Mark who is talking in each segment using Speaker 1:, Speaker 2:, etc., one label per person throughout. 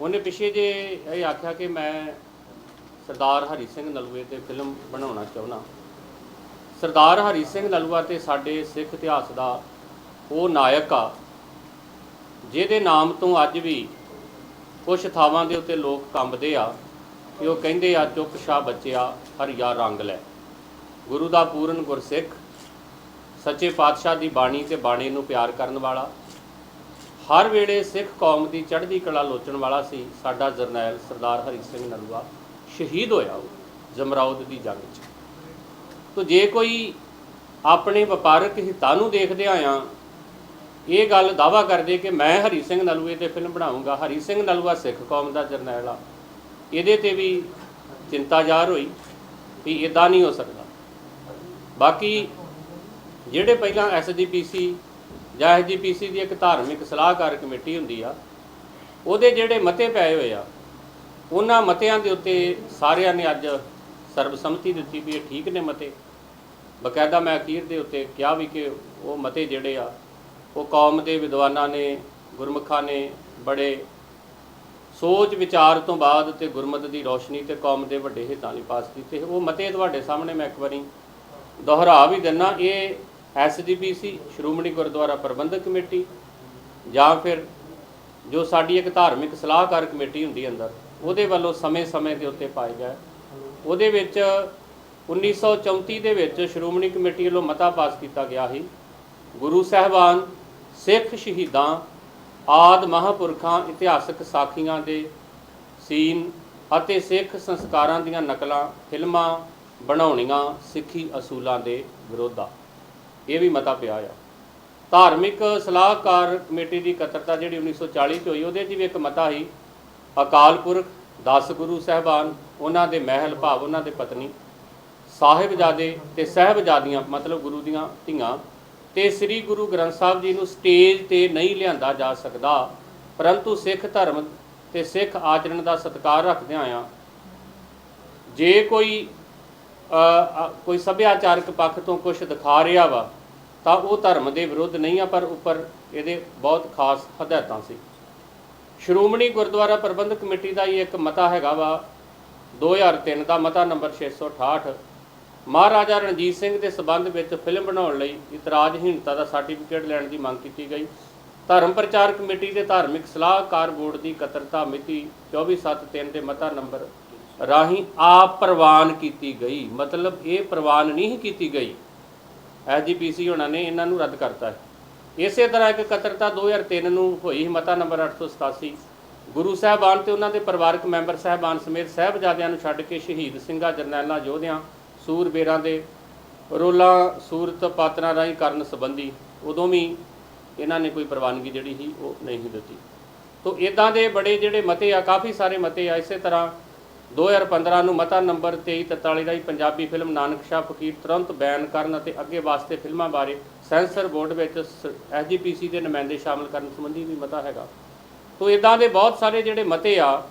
Speaker 1: ਉਹਨੇ ਪਿੱਛੇ ਜੇ ਇਹ ਆਖਿਆ ਕਿ ਮੈਂ ਸਰਦਾਰ ਹਰੀ ਸਿੰਘ ਨਲੂਏ ਤੇ ਫਿਲਮ ਬਣਾਉਣਾ ਚਾਹੁੰਦਾ। ਸਰਦਾਰ ਹਰੀ ਸਿੰਘ ਨਲੂਆ ਤੇ ਸਾਡੇ ਸਿੱਖ ਇਤਿਹਾਸ ਦਾ ਉਹ ਨਾਇਕ ਆ, ਜਿਹਦੇ ਨਾਮ ਤੋਂ ਅੱਜ ਵੀ ਕੁਝ ਥਾਵਾਂ ਦੇ ਉੱਤੇ ਲੋਕ ਕੰਬਦੇ ਆ ਕਿ ਉਹ ਕਹਿੰਦੇ ਆ, ਚੁੱਪ ਸ਼ਾ ਬੱਚਿਆ ਹਰੀਆ ਰੰਗ ਲੈ। ਗੁਰੂ ਦਾ ਪੂਰਨ ਗੁਰਸਿੱਖ, ਸੱਚੇ ਪਾਤਸ਼ਾਹ ਦੀ ਬਾਣੀ ਤੇ ਬਾਣੀ ਨੂੰ ਪਿਆਰ ਕਰਨ ਵਾਲਾ ਹਰ ਵੇਲੇ ਸਿੱਖ ਕੌਮ ਦੀ ਚੜ੍ਹਦੀ ਕਲਾ ਲੋਚਣ ਵਾਲਾ ਸੀ ਸਾਡਾ ਜਰਨੈਲ ਸਰਦਾਰ ਹਰੀ ਸਿੰਘ ਨਲੂਆ ਸ਼ਹੀਦ ਹੋਇਆ ਉਹ, ਜਮਰਾਉਦ ਦੀ ਜੰਗ 'ਚ। ਤੋ ਜੇ ਕੋਈ ਆਪਣੇ ਵਪਾਰਕ ਹਿੱਤਾਂ ਨੂੰ ਦੇਖਦਿਆਂ ਆ ਇਹ ਗੱਲ ਦਾਵਾ ਕਰਦੇ ਕਿ ਮੈਂ ਹਰੀ ਸਿੰਘ ਨਲੂਏ ਤੇ ਫਿਲਮ ਬਣਾਉਂਗਾ, ਹਰੀ ਸਿੰਘ ਨਲੂਆ ਸਿੱਖ ਕੌਮ ਦਾ ਜਰਨੈਲ ਆ, ਇਹਦੇ ਤੇ ਵੀ ਚਿੰਤਾ ਜ਼ਾਹਰ ਹੋਈ ਵੀ ਇਦਾਂ ਨਹੀਂ ਹੋ ਸਕਦਾ। ਬਾਕੀ ਜਿਹੜੇ ਪਹਿਲਾਂ ਐਸਜੀਪੀਸੀ ਜਾਂ ਐਸਜੀਪੀਸੀ ਦੀ ਇੱਕ ਧਾਰਮਿਕ ਸਲਾਹਕਾਰ ਕਮੇਟੀ ਹੁੰਦੀ ਆ, ਉਹਦੇ ਜਿਹੜੇ ਮਤੇ ਪਏ ਹੋਏ ਆ, ਉਹਨਾਂ ਮਤਿਆਂ ਦੇ ਉੱਤੇ ਸਾਰਿਆਂ ਨੇ ਅੱਜ ਸਰਬਸੰਮਤੀ ਦਿੱਤੀ ਵੀ ਇਹ ਠੀਕ ਨੇ ਮਤੇ। ਬਕਾਇਦਾ ਮੈਂ ਅਖੀਰ ਦੇ ਉੱਤੇ ਕਿਹਾ ਵੀ ਕਿ ਉਹ ਮਤੇ ਜਿਹੜੇ ਆ, ਉਹ ਕੌਮ ਦੇ ਵਿਦਵਾਨਾਂ ਨੇ, ਗੁਰਮੁਖਾਂ ਨੇ ਬੜੇ ਸੋਚ ਵਿਚਾਰ ਤੋਂ ਬਾਅਦ ਤੇ ਗੁਰਮਤ ਦੀ ਰੋਸ਼ਨੀ ਤੇ ਕੌਮ ਦੇ ਵੱਡੇ ਹਿੱਤਾਂ ਲਈ ਪਾਸ ਕੀਤੇ। ਉਹ ਮਤੇ ਤੁਹਾਡੇ ਸਾਹਮਣੇ ਮੈਂ ਇੱਕ ਵਾਰੀ ਦੁਹਰਾ ਵੀ ਦਿੰਨਾ, ਇਹ ਐਸਜੀਪੀਸੀ ਸ਼੍ਰੋਮਣੀ ਗੁਰਦੁਆਰਾ ਪ੍ਰਬੰਧਕ ਕਮੇਟੀ ਜਾਂ ਫਿਰ ਜੋ ਸਾਡੀ ਇੱਕ ਧਾਰਮਿਕ ਸਲਾਹਕਾਰ ਕਮੇਟੀ ਹੁੰਦੀ ਅੰਦਰ, ਉਹਦੇ ਵੱਲੋਂ ਸਮੇਂ-ਸਮੇਂ ਦੇ ਉੱਤੇ ਪਾਏ ਗਏ ਉਹਦੇ ਵਿੱਚ 1934 ਦੇ ਵਿੱਚ ਸ਼੍ਰੋਮਣੀ ਕਮੇਟੀ ਵੱਲੋਂ ਮਤਾ ਪਾਸ ਕੀਤਾ ਗਿਆ ਸੀ। ਗੁਰੂ ਸਾਹਿਬਾਨ, ਸਿੱਖ ਸ਼ਹੀਦਾਂ, ਆਦ ਮਹਾਂਪੁਰਖਾਂ, ਇਤਿਹਾਸਕ ਸਾਖੀਆਂ ਦੇ ਸੀਨ ਅਤੇ ਸਿੱਖ ਸੰਸਕਾਰਾਂ ਦੀਆਂ ਨਕਲਾਂ, ਫਿਲਮਾਂ, ਬਣਾਉਣੀਆਂ ਸਿੱਖੀ ਅਸੂਲਾਂ ਦੇ ਵਿਰੋਧ। ਇਹ ਵੀ ਮਤਾ ਪਿਆ ਆ। ਧਾਰਮਿਕ ਸਲਾਹਕਾਰ ਕਮੇਟੀ ਦੀ ਇਕੱਤਰਤਾ ਜਿਹੜੀ 1940 ਚ ਹੋਈ, ਉਹਦੇ 'ਚ ਵੀ ਇੱਕ ਮਤਾ ਸੀ, ਅਕਾਲ ਪੁਰਖ 10 ਗੁਰੂ ਸਾਹਿਬਾਨ, ਉਹਨਾਂ ਦੇ ਮਹਿਲ ਭਾਵ, ਉਹਨਾਂ ਦੇ ਪਤਨੀ, ਸਾਹਿਬਜ਼ਾਦੇ ਤੇ ਸਹਿਬਜ਼ਾਦੀਆਂ, ਮਤਲਬ ਗੁਰੂ ਦੀਆਂ ਧੀਆਂ, ਤੇ ਸ੍ਰੀ ਗੁਰੂ ਗ੍ਰੰਥ ਸਾਹਿਬ ਜੀ ਨੂੰ ਸਟੇਜ ਤੇ ਨਹੀਂ ਲਿਆਂਦਾ ਜਾ ਸਕਦਾ, ਪਰੰਤੂ ਸਿੱਖ ਧਰਮ ਤੇ ਸਿੱਖ ਆਚਰਣ ਦਾ ਸਤਿਕਾਰ ਰੱਖਦਿਆਂ ਆ, ਜੇ ਕੋਈ ਕੋਈ ਸੱਭਿਆਚਾਰਕ ਪੱਖ ਤੋਂ ਕੁਝ ਦਿਖਾ ਰਿਹਾ ਵਾ ਤਾਂ ਉਹ ਧਰਮ ਦੇ ਵਿਰੁੱਧ ਨਹੀਂ ਆ, ਪਰ ਉੱਪਰ ਇਹਦੇ ਬਹੁਤ ਖਾਸ ਹਦਾਇਤਾਂ ਸੀ। ਸ਼੍ਰੋਮਣੀ ਗੁਰਦੁਆਰਾ ਪ੍ਰਬੰਧਕ ਕਮੇਟੀ ਦਾ ਹੀ ਇੱਕ ਮਤਾ ਹੈਗਾ ਵਾ 2003 ਦਾ ਮਤਾ ਨੰਬਰ 668 ਮਹਾਰਾਜਾ ਰਣਜੀਤ ਸਿੰਘ ਦੇ ਸਬੰਧ ਵਿੱਚ ਫਿਲਮ ਬਣਾਉਣ ਲਈ ਇਤਰਾਜ਼ਹੀਣਤਾ ਦਾ ਸਰਟੀਫਿਕੇਟ ਲੈਣ ਦੀ ਮੰਗ ਕੀਤੀ ਗਈ। ਧਰਮ ਪ੍ਰਚਾਰ ਕਮੇਟੀ ਦੇ ਧਾਰਮਿਕ ਸਲਾਹਕਾਰ ਬੋਰਡ ਦੀ ਇਕੱਤਰਤਾ ਮਿਤੀ 24/7/3 ਦੇ ਮਤਾ ਨੰਬਰ ਰਾਹੀਂ ਆਪ ਪ੍ਰਵਾਨ ਕੀਤੀ ਗਈ। ਮਤਲਬ ਇਹ ਪ੍ਰਵਾਨ ਨਹੀਂ ਕੀਤੀ ਗਈ। ਐਸਜੀਪੀਸੀ ਉਹਨਾਂ ਨੇ, ਇਹਨਾਂ ਨੂੰ ਰੱਦ ਕਰਤਾ। ਹੈ ਇਸੇ ਤਰ੍ਹਾਂ ਇੱਕ ਇਕੱਤਰਤਾ 2003 ਨੂੰ ਹੋਈ ਮਤਾ ਨੰਬਰ 887 ਗੁਰੂ ਸਾਹਿਬਾਨ ਤੇ ਉਹਨਾਂ ਦੇ ਪਰਿਵਾਰਕ ਮੈਂਬਰ ਸਾਹਿਬਾਨ ਸਮੇਤ ਸਾਹਿਬਜ਼ਾਦਿਆਂ ਨੂੰ ਛੱਡ ਕੇ ਸ਼ਹੀਦ ਸਿੰਘਾਂ, ਜਰਨੈਲਾਂ, ਯੋਧਿਆਂ, ਸੂਰਬੇਰਾਂ ਦੇ ਰੋਲਾਂ, ਸੂਰਤ ਪਾਤਰਾਂ ਰਾਹੀਂ ਕਰਨ ਸੰਬੰਧੀ ਉਦੋਂ ਵੀ ਇਹਨਾਂ ਨੇ ਕੋਈ ਪ੍ਰਵਾਨਗੀ ਜਿਹੜੀ ਸੀ ਉਹ ਨਹੀਂ ਦਿੱਤੀ। ਤੋਂ ਇਦਾਂ ਦੇ ਬੜੇ ਜਿਹੜੇ ਮਤੇ ਆ, ਕਾਫੀ ਸਾਰੇ ਮਤੇ ਆ, ਇਸੇ ਤਰ੍ਹਾਂ 2015 ਨੂੰ ਮਤਾ ਨੰਬਰ 2343 ਦਾ ਹੀ ਪੰਜਾਬੀ ਫਿਲਮ ਨਾਨਕ ਸ਼ਾਹ ਫਕੀਰ ਤੁਰੰਤ ਬੈਨ ਕਰਨ ਅਤੇ ਅੱਗੇ ਵਾਸਤੇ ਫਿਲਮਾਂ ਬਾਰੇ ਸੈਂਸਰ ਬੋਰਡ ਵਿੱਚ ਐਸਜੀਪੀਸੀ ਦੇ ਨੁਮਾਇੰਦੇ ਸ਼ਾਮਲ ਕਰਨ ਸੰਬੰਧੀ ਵੀ ਮਤਾ ਹੈਗਾ। ਤੋਂ ਇਦਾਂ ਦੇ ਬਹੁਤ ਸਾਰੇ ਜਿਹੜੇ ਮਤੇ ਆ,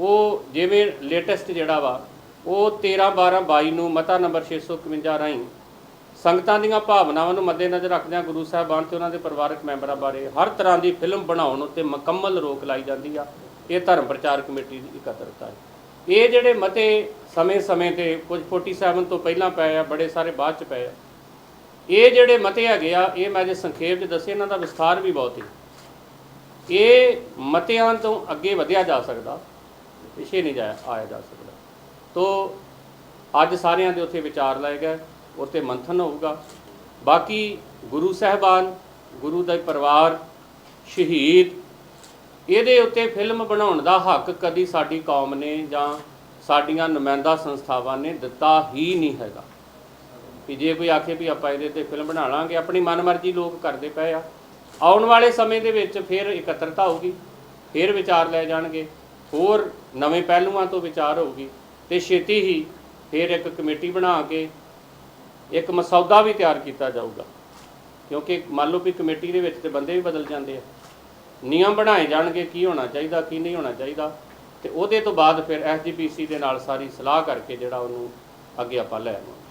Speaker 1: ਉਹ ਜਿਵੇਂ ਲੇਟੈਸਟ ਜਿਹੜਾ ਵਾ, ਉਹ 13 12 22 ਨੂੰ ਮਤਾ ਨੰਬਰ 651 ਰਾਹੀਂ ਸੰਗਤਾਂ ਦੀਆਂ ਭਾਵਨਾਵਾਂ ਨੂੰ ਮੱਦੇਨਜ਼ਰ ਰੱਖਦਿਆਂ ਗੁਰੂ ਸਾਹਿਬਾਨ ਤੇ ਉਹਨਾਂ ਦੇ ਪਰਿਵਾਰਕ ਮੈਂਬਰਾਂ ਬਾਰੇ ਹਰ ਤਰ੍ਹਾਂ ਦੀ ਫਿਲਮ ਬਣਾਉਣ ਉੱਤੇ ਮੁਕੰਮਲ ਰੋਕ ਲਾਈ ਜਾਂਦੀ ਆ। ਇਹ ਧਰਮ ਪ੍ਰਚਾਰ ਕਮੇਟੀ ਦੀ ਇਕੱਤਰਤਾ ਹੈ। ਇਹ ਜਿਹੜੇ ਮਤੇ ਸਮੇਂ-ਸਮੇਂ ਤੇ ਕੁਝ 47 ਤੋਂ ਪਹਿਲਾਂ ਪਏ ਆ, ਬੜੇ ਸਾਰੇ ਬਾਅਦ ਚ ਪਏ ਆ। ਇਹ ਜਿਹੜੇ ਮਤੇ ਹੈਗੇ ਆ, ਇਹ ਮੈਂ ਜੇ ਸੰਖੇਪ ਚ ਦੱਸੇ, ਇਹਨਾਂ ਦਾ ਵਿਸਥਾਰ ਵੀ ਬਹੁਤ ਹੈ ਇਹ ਮਤਿਆਂ ਤੋਂ ਅੱਗੇ ਵਧਿਆ ਜਾ ਸਕਦਾ, ਪਿੱਛੇ ਨਹੀਂ ਜਾਇਆ ਆਇਆ ਜਾ ਸਕਦਾ। ਤੋ ਅੱਜ ਸਾਰਿਆਂ ਦੇ ਉੱਥੇ ਵਿਚਾਰ ਲਾਏ ਗਏ, ਉੱਥੇ ਮੰਥਨ ਹੋਊਗਾ। ਬਾਕੀ ਗੁਰੂ ਸਾਹਿਬਾਨ, ਗੁਰੂ ਦਾ ਪਰਿਵਾਰ, ਸ਼ਹੀਦ ਇਹਦੇ ਉੱਤੇ ਫਿਲਮ ਬਣਾਉਣ ਦਾ ਹੱਕ ਕਦੀ ਸਾਡੀ ਕੌਮ ਨੇ ਜਾਂ ਸਾਡੀਆਂ ਨੁਮਾਇੰਦਾ ਸੰਸਥਾਵਾਂ ਨੇ ਦਿੱਤਾ ਹੀ ਨਹੀਂ ਹੈਗਾ। ਕਿ ਜੇ ਕੋਈ ਆਖੇ ਵੀ ਆਪਾਂ ਇਹਦੇ ਤੇ ਫਿਲਮ ਬਣਾ ਲਾਂਗੇ, ਆਪਣੀ ਮਨਮਰਜ਼ੀ ਲੋਕ ਕਰਦੇ ਪਏ ਆ। ਆਉਣ ਵਾਲੇ ਸਮੇਂ ਦੇ ਵਿੱਚ ਫਿਰ ਇਕੱਤਰਤਾ ਹੋਊਗੀ, ਫਿਰ ਵਿਚਾਰ ਲੈ ਜਾਣਗੇ, ਹੋਰ ਨਵੇਂ ਪਹਿਲੂਆਂ ਤੋਂ ਵਿਚਾਰ ਹੋਊਗੀ ਤੇ ਛੇਤੀ ਹੀ ਫਿਰ ਇੱਕ ਕਮੇਟੀ ਬਣਾ ਕੇ ਇੱਕ ਮਸੌਦਾ ਵੀ ਤਿਆਰ ਕੀਤਾ ਜਾਊਗਾ। ਕਿਉਂਕਿ ਮੰਨ ਲਓ ਵੀ ਕਮੇਟੀ ਦੇ ਵਿੱਚ ਤੇ ਬੰਦੇ ਵੀ ਬਦਲ ਜਾਂਦੇ ਆ। ਨਿਯਮ ਬਣਾਏ ਜਾਣਗੇ ਕੀ ਹੋਣਾ ਚਾਹੀਦਾ, ਕੀ ਨਹੀਂ ਹੋਣਾ ਚਾਹੀਦਾ ਤੇ ਉਹਦੇ ਤੋਂ ਬਾਅਦ ਫਿਰ ਐਸਜੀਪੀਸੀ ਦੇ ਨਾਲ ਸਾਰੀ ਸਲਾਹ ਕਰਕੇ ਜਿਹੜਾ ਉਹਨੂੰ ਅੱਗੇ ਆਪਾਂ ਲੈ ਆਵਾਂਗੇ।